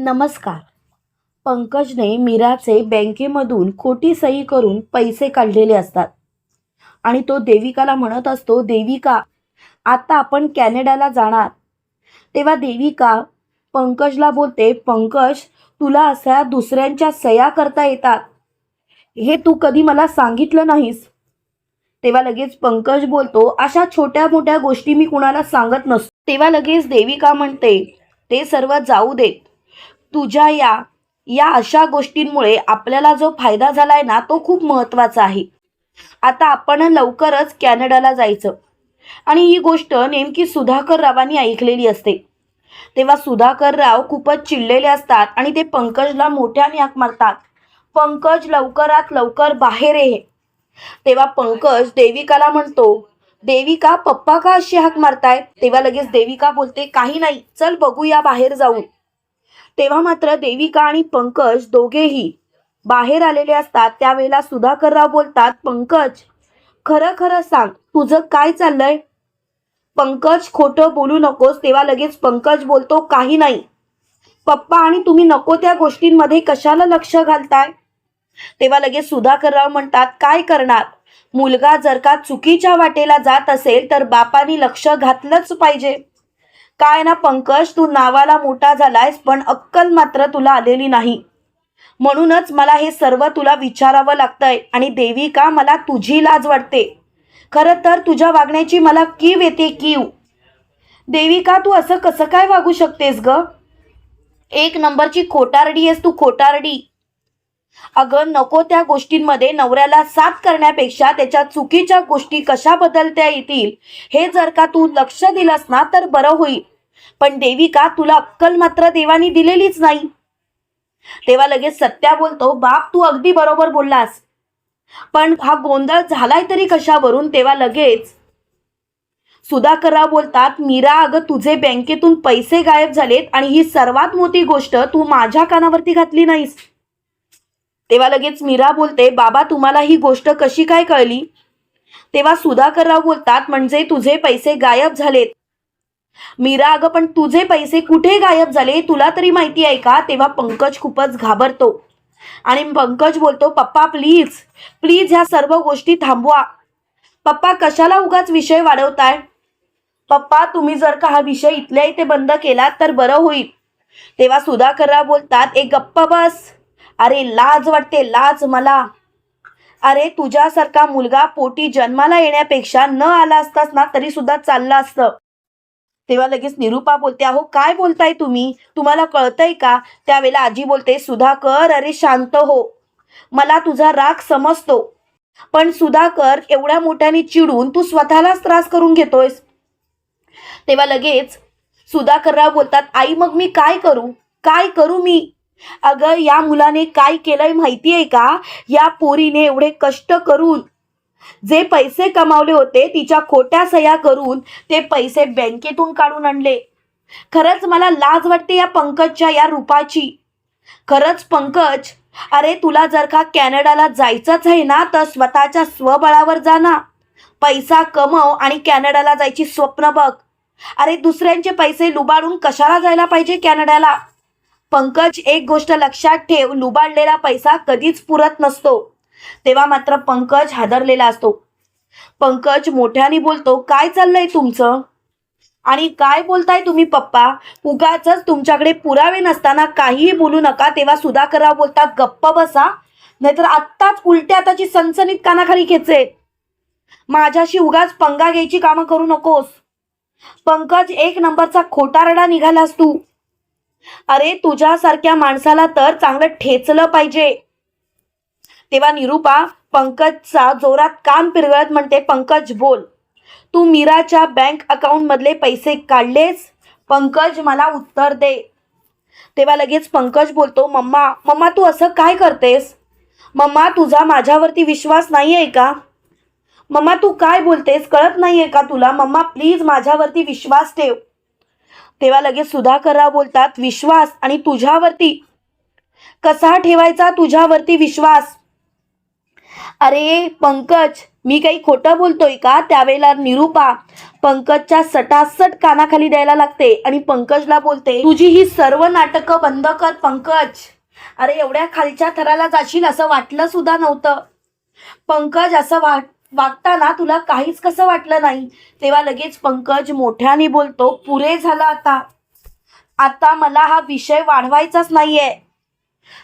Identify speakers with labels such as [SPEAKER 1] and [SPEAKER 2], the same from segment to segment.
[SPEAKER 1] नमस्कार. पंकजने मीराचे बँकेमधून खोटी सही करून पैसे काढलेले असतात. आणि तो देविकाला म्हणत असतो देविका आता आपण कॅनडाला जाणार. तेव्हा देविका पंकजला बोलते पंकज तुला अशा दुसऱ्यांच्या सया करता येतात. हे तू कधी मला सांगितलं नाहीस. तेव्हा लगेच पंकज बोलतो अशा छोट्या मोठ्या गोष्टी मी कुणाला सांगत नसतो. तेव्हा लगेच देविका म्हणते ते सर्व जाऊ देत. तुझ्या या या अशा गोष्टींमुळे आपल्याला जो फायदा झालाय ना तो खूप महत्त्वाचा आहे. आता आपण लवकरच कॅनडाला जायचं. आणि ही गोष्ट नेमकी सुधाकर रावांनी ऐकलेली असते. तेव्हा सुधाकर राव खूपच चिडलेले असतात आणि ते पंकजला मोठ्याने हाक मारतात. पंकज लवकरात लवकर बाहेर ये. तेव्हा पंकज देविकाला म्हणतो देविका पप्पा का अशी हाक मारताय तेव्हा लगेच देविका बोलते काही नाही चल बघूया बाहेर जाऊन. तेव्हा मात्र देविका आणि पंकज दोघेही बाहेर आलेले असतात. त्यावेळेला सुधाकरराव बोलतात पंकज खरं खरं सांग तुझं काय चाललंय? पंकज खोटं बोलू नकोस तेव्हा लगेच पंकज बोलतो काही नाही. पप्पा आणि तुम्ही नको त्या गोष्टींमध्ये कशाला लक्ष घालताय? तेव्हा लगेच सुधाकरराव म्हणतात काय करणार? मुलगा जर का चुकीच्या वाटेला जात असेल तर बापानी लक्ष घातलंच पाहिजे. काय ना पंकज तू नावाला मोठा झालायस पण अक्कल मात्र तुला आलेली नाही. म्हणूनच मला हे सर्व तुला विचारावं लागतंय आणि देविका मला तुझी लाज वाटते. खरं तर तुझ्या वागण्याची मला कीव येते कीव. देविका तू असं कसं काय वागू शकतेस ग? एक नंबरची खोटारडी आहेस तू खोटारडी. अगं नको त्या गोष्टींमध्ये नवऱ्याला साथ करण्यापेक्षा त्याच्या चुकीच्या गोष्टी कशा बदलता येतील? हे जर का तू लक्ष दिलंस ना तर बरं होईल. पण देविका तुला अक्कल मात्र देवानी दिलेलीच नाही. तेव्हा लगेच सत्या बोलतो बाप तू अगदी बरोबर बोललास. पण हा गोंधळ झालाय तरी कशावरून? तेव्हा लगेच सुधाकरराव बोलतात मीरा अगं तुझे बँकेतून पैसे गायब झालेत आणि ही सर्वात मोठी गोष्ट तू माझ्या कानावरती घातली नाहीस. तेव्हा लगेच मीरा बोलते बाबा तुम्हाला ही गोष्ट कशी काय कळली? तेव्हा सुधाकरराव बोलतात म्हणजे तुझे पैसे गायब झालेत. मीरा अगं पण तुझे पैसे कुठे गायब झाले? तुला तरी माहिती आहे का? तेव्हा पंकज खूपच घाबरतो आणि पंकज बोलतो पप्पा प्लीज प्लीज ह्या सर्व गोष्टी थांबवा. पप्पा कशाला उगाच विषय वाढवताय? पप्पा तुम्ही जर का हा विषय इथल्या इथे बंद केला तर बरं होईल. तेव्हा सुधाकरराव बोलतात एक गप्पा बस. अरे लाज वाटते लाज मला. अरे तुझ्यासारखा मुलगा पोटी जन्माला येण्यापेक्षा न आला असतास ना तरी सुद्धा चाललं असतं. तेव्हा लगेच निरुपा बोलते अहो काय बोलताय तुम्ही? तुम्हाला कळतंय का? त्यावेळेला आजी बोलते सुधाकर अरे शांत हो. मला तुझा राग समजतो. पण सुधाकर एवढ्या मोठ्याने चिडून तू स्वतःलाच त्रास करून घेतोयस. तेव्हा लगेच सुधाकरराव बोलतात आई मग मी काय करू? काय करू मी? अगं या मुलाने काय केलंय माहिती आहे का? या पोरीने एवढे कष्ट करून जे पैसे कमावले होते तिच्या खोट्या सह्या करून ते पैसे बँकेतून काढून आणले. खरंच मला लाज वाटते या पंकजच्या या रूपाची. खरंच पंकज अरे तुला जर का कॅनडाला जायचंच आहे ना तर स्वतःच्या स्वबळावर जा ना. पैसा कमव आणि कॅनडाला जायची स्वप्न बघ. अरे दुसऱ्यांचे पैसे लुबाडून कशाला जायला पाहिजे कॅनडाला? पंकज एक गोष्ट लक्षात ठेव लुबाडलेला पैसा कधीच पुरत नसतो. तेव्हा मात्र पंकज हादरलेला असतो. पंकज मोठ्याने बोलतो काय चाललंय तुमचं? आणि काय बोलताय तुम्ही पप्पा? उगाच तुमच्याकडे पुरावे नसताना काहीही बोलू नका तेव्हा सुधाकरराव बोलतात गप्प बसा नाहीतर आत्ताच उलट्या आताची सनसनीत कानाखाली खेचे माझ्याशी उगाच पंगा घ्यायची कामं करू नकोस. पंकज एक नंबरचा खोटारडा निघालास तू. अरे तुझ्यासारख्या माणसाला तर चांगलं ठेचलं पाहिजे. तेव्हा निरुपा पंकजचा जोरात कान पिरगळत म्हणते पंकज बोल. तू मीराच्या बँक अकाउंटमधले पैसे काढलेस? पंकज मला उत्तर दे. तेव्हा लगेच पंकज बोलतो मम्मा मम्मा तू असं काय करतेस? मम्मा तुझा माझ्यावरती विश्वास नाही आहे का? मम्मा तू काय बोलतेस? कळत नाही आहे का तुला? मम्मा प्लीज माझ्यावरती विश्वास ठेव. तेव्हा लगेच सुधाकरराव बोलतात विश्वास आणि तुझ्यावरती कसा ठेवायचा तुझ्यावरती विश्वास? अरे पंकज मी काही खोटं बोलतोय का? त्यावेळेला निरूपा पंकजच्या सटासट कानाखाली द्यायला लागते आणि पंकजला बोलते तुझी ही सर्व नाटकं बंद कर पंकज. अरे एवढ्या खालच्या थराला जाशील असं वाटलं सुद्धा नव्हतं. पंकज असं वाट वागताना तुला काहीच कसं वाटलं नाही? तेव्हा लगेच पंकज मोठ्याने बोलतो पुरे झालं आता. आता मला हा विषय वाढवायचाच नाहीये.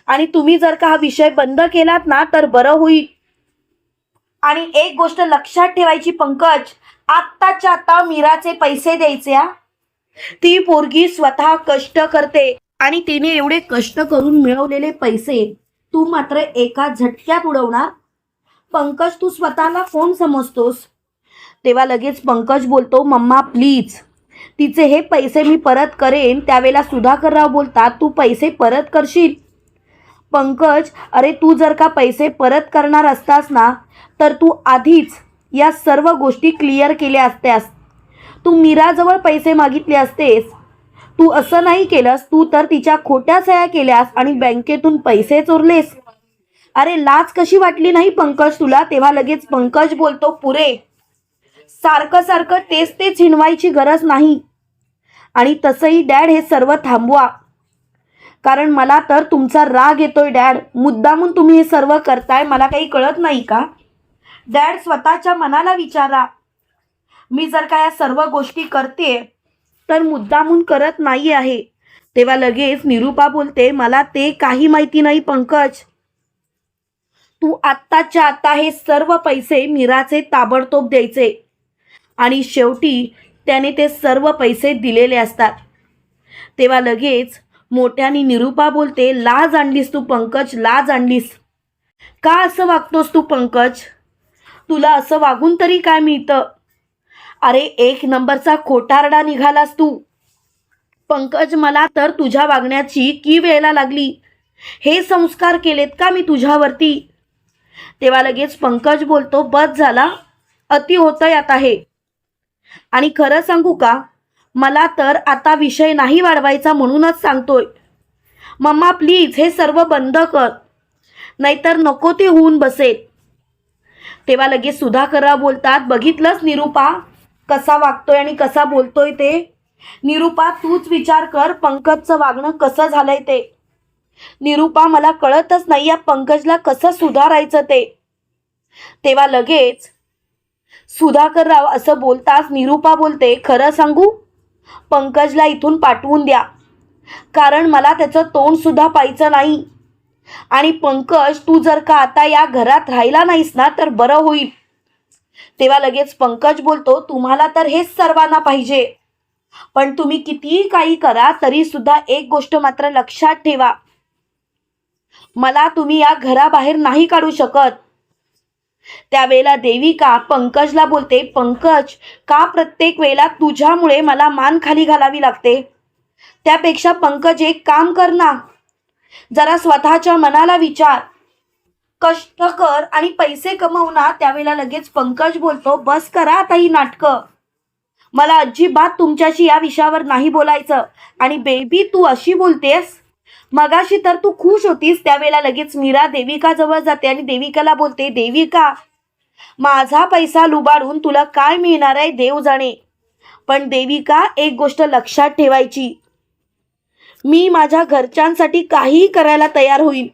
[SPEAKER 1] आणि तुम्ही जर का हा विषय बंद केलात ना तर बरं होईल. आणि एक गोष्ट लक्षात ठेवायची पंकज आत्ताच्या आता मीराचे पैसे द्यायचे हा. ती पोरगी स्वतः कष्ट करते आणि तिने एवढे कष्ट करून मिळवलेले पैसे तू मात्र एका झटक्यात उडवणार पंकज तू स्वतःला कोण समजतोस? तेव्हा लगेच पंकज बोलतो मम्मा प्लीज तिचे हे पैसे मी परत करेन. त्यावेळेला सुधाकरराव बोलतात तू पैसे परत करशील? पंकज अरे तू जर का पैसे परत करणार असतास ना तर तू आधीच या सर्व गोष्टी क्लिअर केल्या असत्यास. तू मीराजवळ पैसे मागितले असतेस. तू असं नाही केलंस. तू तर तिच्या खोट्या सह्या केल्यास आणि बँकेतून पैसे चोरलेस. अरे लाच कशी वाटली नाही पंकज तुला? तेव्हा लगेच पंकज बोलतो पुरे सारखं सारखं तेच तेच हिणवायची गरज नाही. आणि तसंही डॅड हे सर्व थांबवा. कारण मला तर तुमचा राग येतोय डॅड. मुद्दामून तुम्ही हे सर्व करताय मला काही कळत नाही का? डॅड स्वतःच्या मनाला विचारा. मी जर का या सर्व गोष्टी करते तर मुद्दामून करत नाही आहे तेव्हा लगेच निरूपा बोलते मला ते काही माहिती नाही पंकज. तू आत्ताच्या आता हे सर्व पैसे मीराचे ताबडतोब द्यायचे. आणि शेवटी त्याने ते सर्व पैसे दिलेले असतात. तेव्हा लगेच मोठ्याने निरूपा बोलते लाज आणलीस तू पंकज लाज आणलीस. का असं वागतोस तू पंकज? तुला असं वागून तरी काय मिळतं? अरे एक नंबरचा खोटारडा निघालास तू. पंकज मला तर तुझ्या वागण्याची की वेळेला लागली? हे संस्कार केलेत का मी तुझ्यावरती? तेव्हा लगेच पंकज बोलतो बस झाला. अति होतंय आता हे. आणि खरं सांगू का? मला तर आता विषय नाही वाढवायचा म्हणूनच सांगतोय. मम्मा प्लीज हे सर्व बंद कर. नाहीतर नको ते होऊन बसेल. तेव्हा लगेच सुधाकरराव बोलतात बघितलंच निरूपा कसा वागतोय आणि कसा बोलतोय ते? निरूपा तूच विचार कर पंकजचं वागणं कसं झालंय ते? निरूपा मला कळतच नाही या पंकजला कसं सुधारायचं ते. तेव्हा लगेच सुधाकरराव असं बोलताच निरूपा बोलते खरं सांगू? पंकजला इथून पाठवून द्या. कारण मला त्याचं तोंड सुद्धा पाहायचं नाही. आणि पंकज तू जर का आता या घरात राहिला नाहीस ना तर बरं होईल. तेव्हा लगेच पंकज बोलतो तुम्हाला तर हेच सर्वांना पाहिजे. पण तुम्ही कितीही काही करा तरी सुद्धा एक गोष्ट मात्र लक्षात ठेवा. मला तुम्ही या घराबाहेर नाही काढू शकत. त्यावेळेला देविका पंकजला बोलते पंकज का प्रत्येक वेळेला तुझ्यामुळे मला मान खाली घालावी लागते? त्यापेक्षा पंकज एक काम कर ना. जरा स्वतःच्या मनाला विचार. कष्ट कर आणि पैसे कमव ना. त्यावेळेला लगेच पंकज बोलतो बस करा आता ही नाटकं. मला अजिबात तुमच्याशी या विषयावर नाही बोलायचं. आणि बेबी तू अशी बोलतेस मगाशी तर तू खुश होतीस त्यावेळेला लगेच मीरा देविका जवळ जाते आणि देविकाला बोलते देविका माझा पैसा लुबाडून तुला काय मिळणार आहे देव जाणे. पण देविका एक गोष्ट लक्षात ठेवायची मी माझ्या घरच्यांसाठी काहीही करायला तयार होईल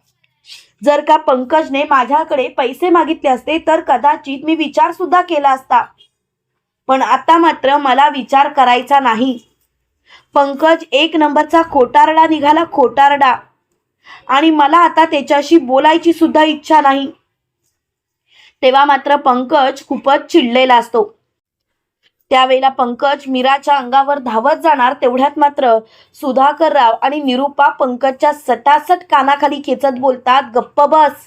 [SPEAKER 1] जर का पंकजने माझ्याकडे पैसे मागितले असते तर कदाचित मी विचार सुद्धा केला असता. पण आता मात्र मला विचार करायचा नाही. पंकज एक नंबरचा खोटारडा निघाला खोटारडा. आणि मला आता त्याच्याशी बोलायची सुद्धा इच्छा नाही. तेव्हा मात्र पंकज खूपच चिडलेला असतो. त्यावेळेला पंकज मीराच्या अंगावर धावत जाणार तेवढ्यात मात्र सुधाकरराव आणि निरूपा पंकजच्या सटासट कानाखाली खेचत बोलतात गप्प बस.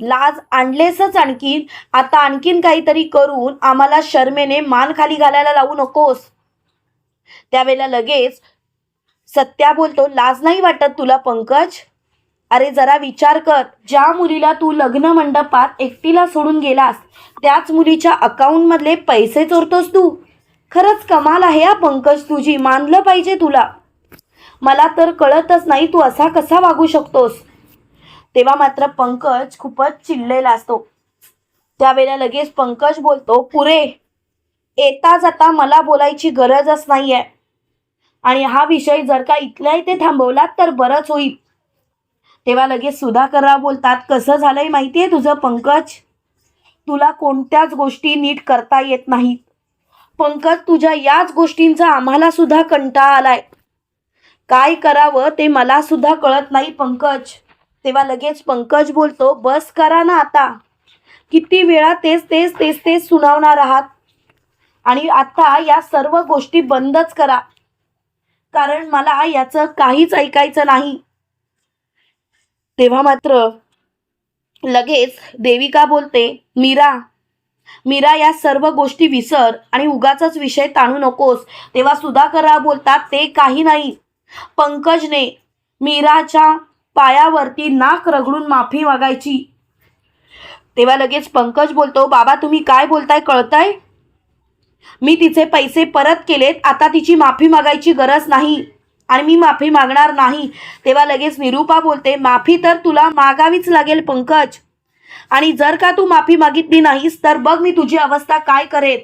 [SPEAKER 1] लाज आणलेसच आणखीन. आता आणखीन काहीतरी करून आम्हाला शर्मेने मान खाली घालायला लावू नकोस. त्यावेळेला लगेच सत्या बोलतो लाज नाही वाटत तुला पंकज? अरे जरा विचार कर. ज्या मुलीला तू लग्न मंडपात एकटीला सोडून गेलास त्याच मुलीच्या अकाउंटमधले पैसे चोरतोस तू. खरंच कमाल आहे हा पंकज तुझी. मानलं पाहिजे तुला. मला तर कळतच नाही तू असा कसा वागू शकतोस. तेव्हा मात्र पंकज खूपच चिडलेला असतो. त्यावेळेला लगेच पंकज बोलतो पुरे येता जाता मला बोलायची गरजच नाहीये. आणि हा विषय जर का इथल्या इथे थांबवलात तर बरंच होईल. तेव्हा लगेच सुधाकरराव बोलतात कसं झालंय माहितीये तुझं पंकज? तुला कोणत्याच गोष्टी नीट करता येत नाहीत. पंकज तुझ्या याच गोष्टींचा आम्हाला सुद्धा कंटाळा आलाय. काय करावं ते मला सुद्धा कळत नाही पंकज. तेव्हा लगेच पंकज बोलतो बस करा ना आता. किती वेळा तेच तेच तेच तेच सुनावणार आहात. आणि आता या सर्व गोष्टी बंदच करा. कारण मला याचं काहीच ऐकायचं नाही. तेव्हा मात्र लगेच देविका बोलते मीरा मीरा या सर्व गोष्टी विसर आणि उगाचाच विषय ताणू नकोस. तेव्हा सुधाकरराव बोलतात ते काही नाही. पंकजने मीराच्या पायावरती नाक रगडून माफी मागायची. तेव्हा लगेच पंकज बोलतो बाबा तुम्ही काय बोलताय कळताय? मी तिचे पैसे परत केलेत आता तिची माफी मागायची गरज नाही. आणि मी माफी मागणार नाही. तेव्हा लगेच निरूपा बोलते माफी तर तुला मागावीच लागेल पंकज. आणि जर का तू माफी मागितली नाहीस तर बघ मी तुझी अवस्था काय करेन.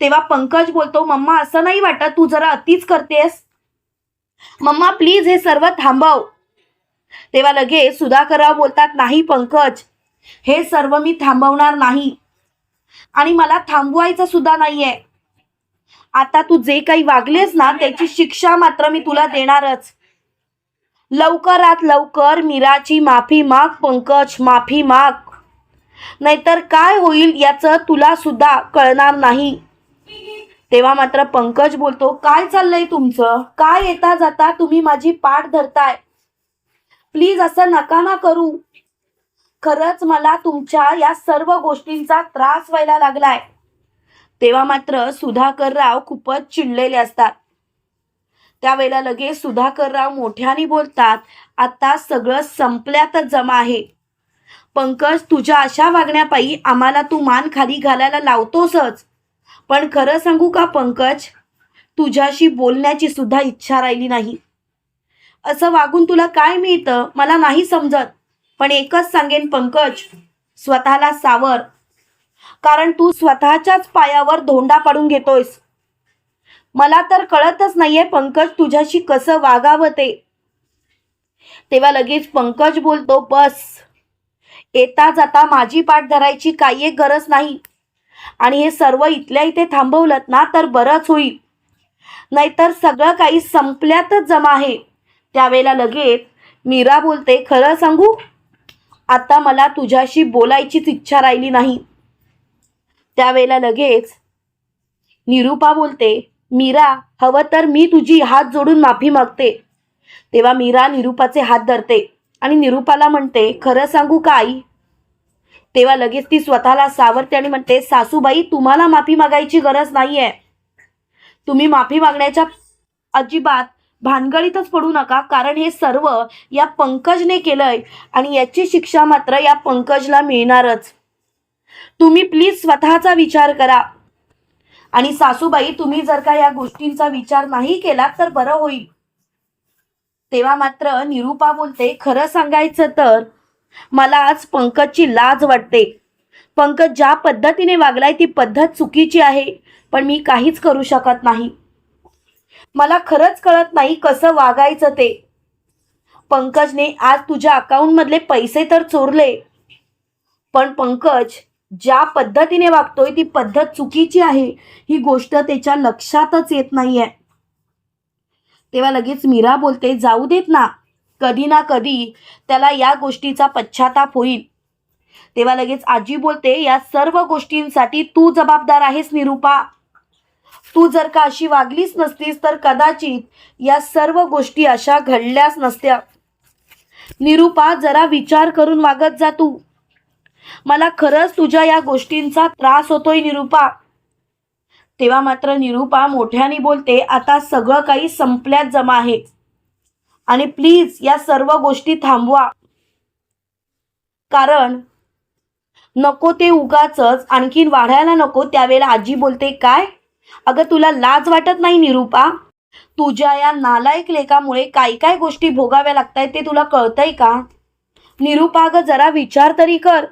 [SPEAKER 1] तेव्हा पंकज बोलतो मम्मा असं नाही वाटत तू जरा अतिच करतेस. मम्मा प्लीज हे सर्व थांबव. तेव्हा लगेच सुधाकरराव बोलतात नाही पंकज. हे सर्व मी थांबवणार नाही. आणि मला थांबवायचं सुद्धा नाहीये. आता तू जे काही वागलेस ना त्याची शिक्षा मात्र मी तुला देणारच. लवकरात लवकर मीराची माफी माग पंकज माफी माग. नाहीतर काय होईल याचं तुला सुद्धा कळणार नाही. तेव्हा मात्र पंकज बोलतो काय चाललंय तुमचं? काय येता जाता तुम्ही माझी पाठ धरताय? प्लीज असं नका ना करू. खरंच मला तुमच्या या सर्व गोष्टींचा त्रास व्हायला लागलाय. तेव्हा मात्र सुधाकरराव खूपच चिडलेले असतात. त्यावेळेला लगेच सुधाकरराव मोठ्याने बोलतात आता सगळं संपल्यातच जमा आहे. पंकज तुझ्या अशा वागण्यापायी आम्हाला तू मान खाली घालायला लावतोसच. पण खरं सांगू का पंकज? तुझ्याशी बोलण्याची सुद्धा इच्छा राहिली नाही. असं वागून तुला काय मिळतं? मला नाही समजत. पण एकच सांगेन पंकज स्वतःला सावर. कारण तू स्वतःच्याच पायावर धोंडा पाडून घेतोयस. मला तर कळतच नाहीये पंकज तुझ्याशी कसं वागावं ते. तेव्हा लगेच पंकज बोलतो बस. येता जाता माझी पाठ धरायची काही एक गरज नाही. आणि हे सर्व इथल्या इथे थांबवलं ना तर बरंच होईल. नाहीतर सगळं काही संपल्यातच जमा आहे. त्यावेळेला लगेच मीरा बोलते खरं सांगू? आता मला तुझ्याशी बोलायचीच इच्छा राहिली नाही. त्यावेळेला लगेच निरूपा बोलते मीरा हवं तर मी तुझी हात जोडून माफी मागते. तेव्हा मीरा निरूपाचे हात धरते आणि निरूपाला म्हणते खरं सांगू का आई? तेव्हा लगेच ती स्वतःला सावरते आणि म्हणते सासूबाई तुम्हाला माफी मागायची गरज नाहीये. तुम्ही माफी मागण्याच्या अजिबात भानगडीतच पडू नका कारण हे सर्व या पंकजने केलंय आणि याची शिक्षा मात्र या पंकजला मिळणारच. तुम्ही प्लीज स्वतःचा विचार करा. आणि सासूबाई तुम्ही जर का या गोष्टींचा विचार नाही केला तर बरं होईल. तेव्हा मात्र निरूपा बोलते खरं सांगायचं तर मला आज पंकजची लाज वाटते. पंकज ज्या पद्धतीने वागलाय ती पद्धत चुकीची आहे पण मी काहीच करू शकत नाही. मला खरंच कळत नाही कसं वागायचं ते. पंकजने आज तुझ्या अकाउंटमधले पैसे तर चोरले. पण पंकज ज्या पद्धतीने वागतोय ती पद्धत चुकीची आहे. ही गोष्ट त्याच्या लक्षातच येत नाहीये. तेव्हा लगेच मीरा बोलते जाऊ देत ना. कधी ना कधी त्याला या गोष्टीचा पश्चाताप होईल. तेव्हा लगेच आजी बोलते या सर्व गोष्टींसाठी तू जबाबदार आहेस निरूपा. तू जर का अशी वागलीच नसतीस तर कदाचित या सर्व गोष्टी अशा घडल्याच नसत्या. निरूपा जरा विचार करून वागत जा तू. मला खरंच तुझ्या या गोष्टींचा त्रास होतोय निरूपा. तेव्हा मात्र निरूपा मोठ्याने बोलते आता सगळं काही संपल्यात जमा आहे. आणि प्लीज या सर्व गोष्टी थांबवा. कारण नको ते उगाचच आणखीन वाढायला नको त्यावेळेला आजी बोलते काय? अगं तुला लाज वाटत नाही निरूपा? तुझ्या या नालायक लेखामुळे काय काय गोष्टी भोगाव्या लागतायत ते तुला कळतंय का? निरूपा अगं जरा विचार तरी कर.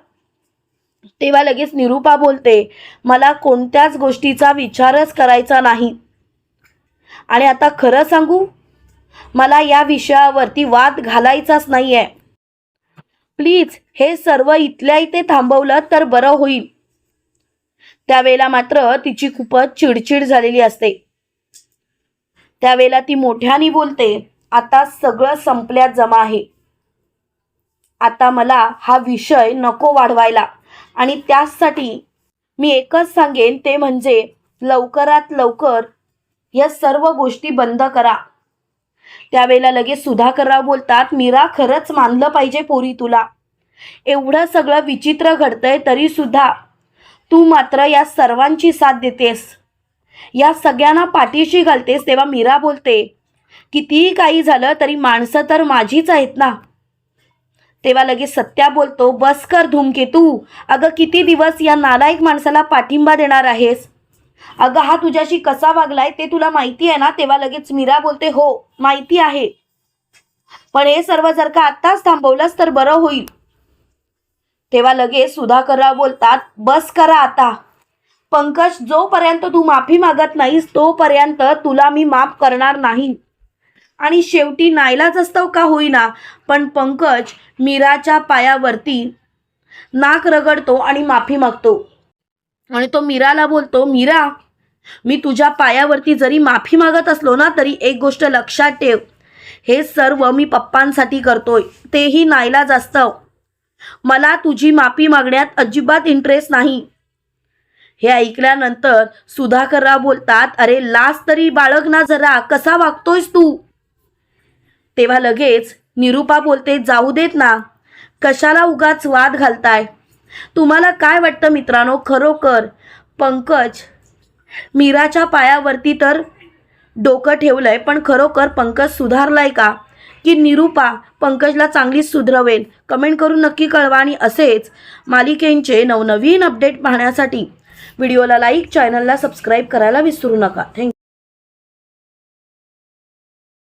[SPEAKER 1] तेव्हा लगेच निरूपा बोलते मला कोणत्याच गोष्टीचा विचारच करायचा नाही. आणि आता खरं सांगू? मला या विषयावरती वाद घालायचाच नाही आहे प्लीज हे सर्व इथल्या इथे थांबवलं तर बरं होईल. त्यावेळेला मात्र तिची खूपच चिडचिड झालेली असते. त्यावेळेला ती मोठ्याने बोलते आता सगळं संपल्यात जमा आहे. आता मला हा विषय नको वाढवायला. आणि त्यासाठी मी एकच सांगेन ते म्हणजे लवकरात लवकर या सर्व गोष्टी बंद करा. त्यावेळेला लगेच सुधाकरराव बोलतात मीरा खरंच मानलं पाहिजे पोरी तुला. एवढं सगळं विचित्र घडतंय तरी सुद्धा तू मात्र या सर्वांची साथ देतेस. या सगळ्यांना पाठीशी घालतेस तेव्हा मीरा बोलते कितीही काही झालं तरी माणसं तर माझीच आहेत ना. तेव्हा लगेच सत्या बोलतो बस कर धूमकेतू अगं किती दिवस या नालायक माणसाला पाठिंबा देणार आहेस? अगं हा तुझ्याशी कसा वागलाय ते तुला माहिती आहे ना? तेव्हा लगेच मीरा बोलते हो माहिती आहे. पण हे सर्व जर का आत्ताच थांबवलंस तर बरं होईल. तेव्हा लगेच सुधाकरराव बोलतात बस करा आता. पंकज जोपर्यंत तू माफी मागत नाहीस तोपर्यंत तुला मी माफ करणार नाही. आणि शेवटी नाईलाच असतो का होईना? पण पंकज मीराच्या पायावरती नाक रगडतो आणि माफी मागतो. आणि तो मीराला बोलतो मीरा मी तुझ्या पायावरती जरी माफी मागत असलो ना तरी एक गोष्ट लक्षात ठेव. हे सर्व मी पप्पांसाठी करतोय. तेही नाईलाज असतं. मला तुझी माफी मागण्यात अजिबात इंटरेस्ट नाही. हे ऐकल्यानंतर सुधाकरराव बोलतात अरे लाज तरी बाळग ना जरा कसा वागतोयस तू? तेव्हा लगेच निरूपा बोलते जाऊ देत ना कशाला उगाच वाद घालताय? तुम्हाला काय वाटतं मित्रांनो? खरोखर पंकज मीराच्या पायावरती तर डोकं ठेवलंय पण खरोखर पंकज सुधारलाय का? की निरूपा पंकजला चांगलीच सुधरवेल. कमेंट करून नक्की कळवा आणि असेच मालिकेंचे नवनवीन अपडेट पाहण्यासाठी व्हिडिओला लाईक चॅनलला सबस्क्राईब करायला विसरू नका. थँक्यू